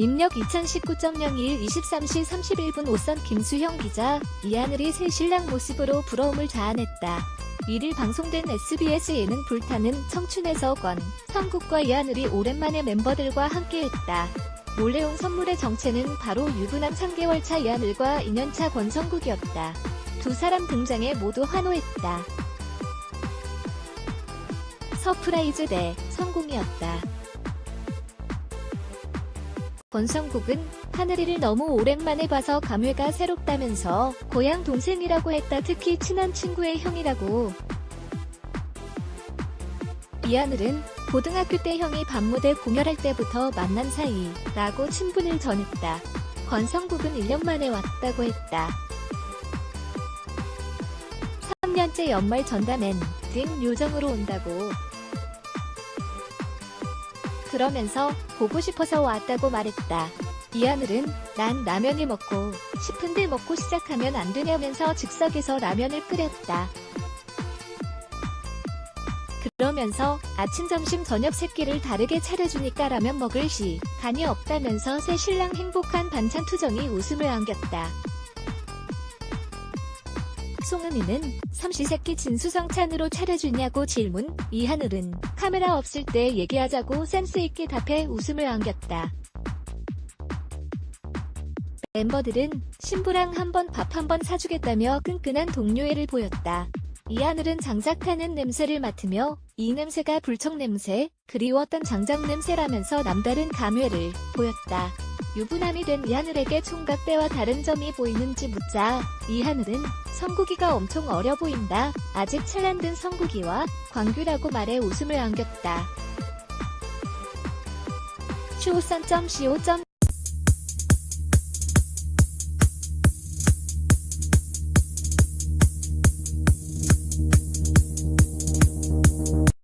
입력 2019.02일 23시 31분 오선 김수형 기자, 이하늘이 새 신랑 모습으로 부러움을 자아냈다. 1일 방송된 SBS 예능 불타는 청춘에서 권, 성국과 이하늘이 오랜만에 멤버들과 함께했다. 몰래 온 선물의 정체는 바로 유부남 3개월 차 이하늘과 2년차 권성국이었다. 두 사람 등장에 모두 환호했다. 서프라이즈 대 성공이었다. 권성국은 하늘이를 너무 오랜만에 봐서 감회가 새롭다면서 고향 동생이라고 했다 특히 친한 친구의 형이라고. 이하늘은 고등학교 때 형이 밤무대 공연할 때부터 만난 사이라고 친분을 전했다. 권성국은 1년 만에 왔다고 했다. 3년째 연말 전담엔 등 요정으로 온다고. 그러면서 보고 싶어서 왔다고 말했다. 이하늘은 난 라면을 먹고 싶은데 먹고 시작하면 안 되냐면서 즉석에서 라면을 끓였다. 그러면서 아침, 점심, 저녁 세 끼를 다르게 차려주니까 라면 먹을 시 간이 없다면서 새 신랑 행복한 반찬 투정이 웃음을 안겼다. 송은이는 삼시세끼 진수성찬으로 차려주냐고 질문, 이하늘은 카메라 없을 때 얘기하자고 센스있게 답해 웃음을 안겼다. 멤버들은 신부랑 한 번 밥 한 번 사주겠다며 끈끈한 동료애를 보였다. 이하늘은 장작타는 냄새를 맡으며 이 냄새가 불청 냄새, 그리웠던 장작 냄새라면서 남다른 감회를 보였다. 유부남이 된 이하늘에게 총각 때와 다른 점이 보이는지 묻자 이하늘은 성국이가 엄청 어려 보인다. 아직 찰란든 성국이와 광규라고 말해 웃음을 안겼다. 쇼선.co.